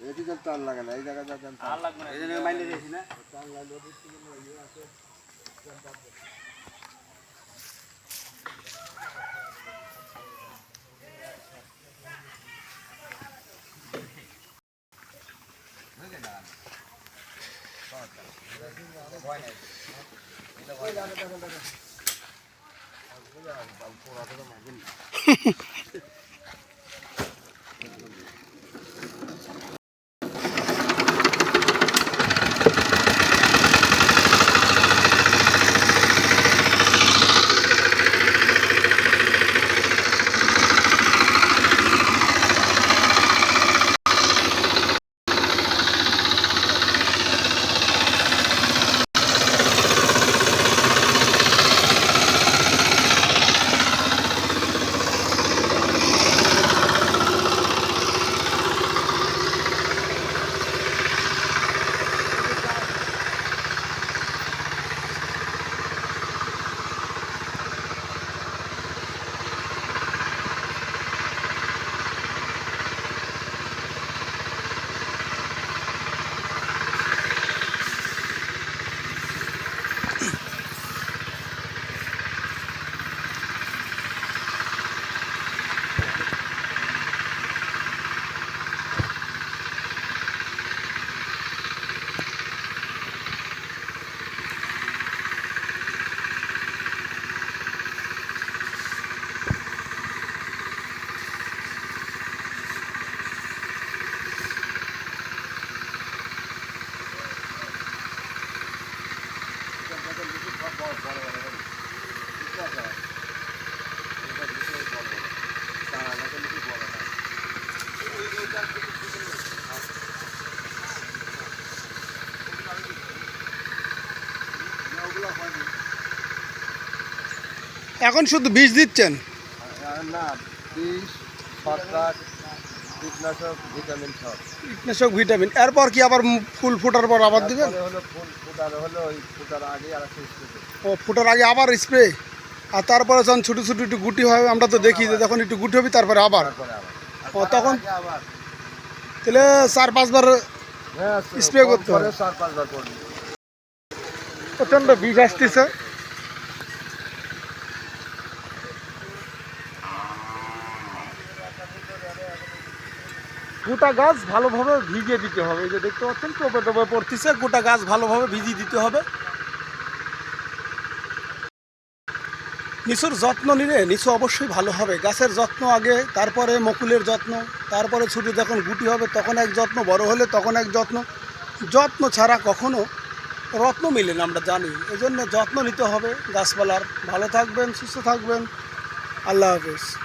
এটি তো টান লাগে না এই জায়গাটা টান আর লাগবে না এই জন্য মাইনে দিয়েছি না। এখন শুধু বীজ দিচ্ছেন? না বিষ ছত্রাক কীটনাশক ভিটামিন সব। কীটনাশক ভিটামিন। এরপর কি আবার ফুল ফোটার পর আবার দিবেন? হলো ফুল ফুটার হলো ওই ফুটার আগে আর একটা ও ফোটার আগে আবার স্প্রে আর তারপরে যখন ছোটো ছোটো একটু গুটি হবে আমরা তো দেখি যে যখন একটু গুটি হবে তারপরে আবার। ও, তখন- তাহলে চার পাঁচবার স্প্রে করতে হবে। প্রচণ্ড বীজ আসতেছে। গোটা গাছ ভালোভাবে ভিজিয়ে দিতে হবে। এই যে দেখতে পাচ্ছেন টোপে টোপে পড়তেছে গোটা গাছ ভালোভাবে ভিজিয়ে দিতে হবে। নিচুর যত্ন নিলে নিচু অবশ্যই ভালো হবে। গাছের যত্ন আগে, তারপরে মকুলের যত্ন, তারপরে ছুটি যখন গুটি হবে তখন এক যত্ন, বড় হলে তখন এক যত্ন। যত্ন ছাড়া কখনো রত্ন মিলে না, আমরা জানি। এজন্য যত্ন নিতে হবে। গাছপালার ভালো থাকবেন, সুস্থ থাকবেন। আল্লাহ হাফেজ।